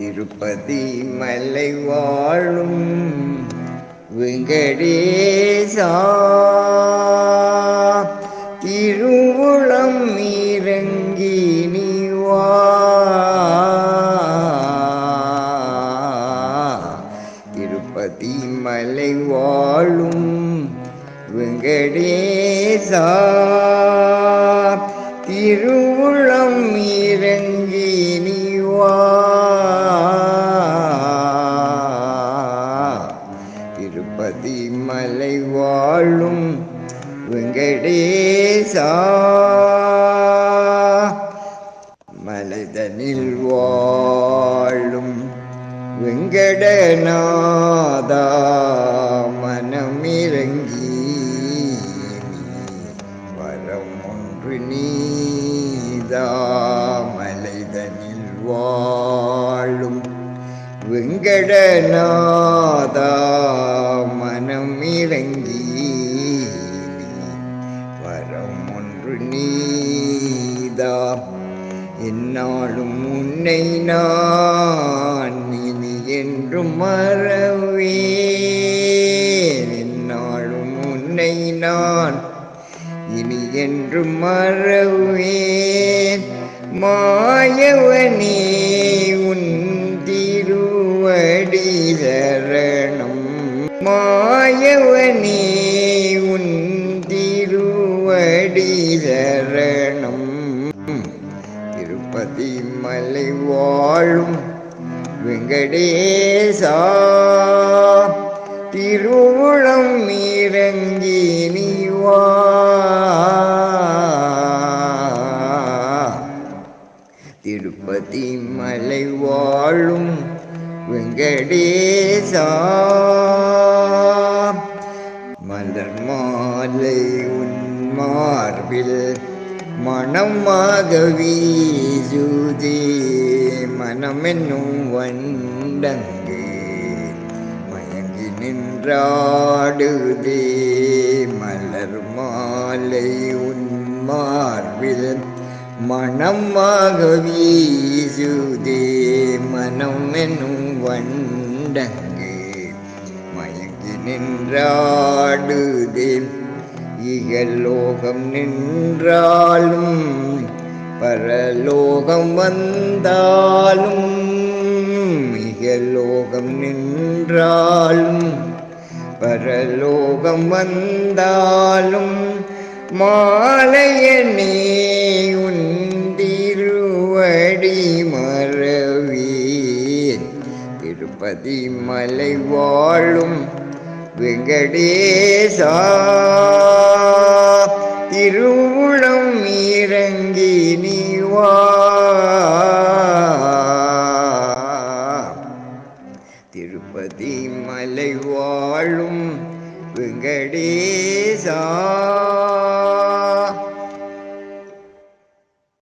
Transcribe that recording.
திருப்பதி மலை வாழும் வெங்கடேசா. திருவுளம் இறங்கி நீவா திருப்பதி மலை வாழும் வெங்கடேசா. திரு பதிமலை வாழும் வெங்கடேசா. மலைதனில் வாழும் வெங்கடநாதா மனமிறங்கி வரம் ஒன்று நீதா. மலைதனில் வா வெங்கடநாதா மனமிறங்கி வரம் ஒன்று நீதா என்னாலும் உன்னை நான் இனி என்றும் மறவேன். என்னாலும் உன்னை நான் இனி என்றும் மறவேன். மாயவனே மாயவனே உன் திருவடி சரணம் திருப்பதி மலை வாழும் வெங்கடேசா. திருவுளம் இறங்கி நீவா திருப்பதி மலை வாழும் வெங்கடேசா. மலர் மாலை உன் மார்பில் மனமாக வீசுதே மனமென்னும் வண்டங்கே. மயங்கி நின்றாடுதே மலர் மாலை உன் மார்பில் மனமாக வீசுதே மனம் எனும் வண்டங்கு மயங்கி நின்றாடுதே. இகலோகம் நின்றாலும் பரலோகம் வந்தாலும் இகலோகம் நின்றாலும் பரலோகம் வந்தாலும் மாலையனே உன் மறவேன் திருப்பதி மலை வாழும் வெங்கடேசா. திருவுளம் இறங்கி நீவா திருப்பதி மலை வாழும் வெங்கடேசா.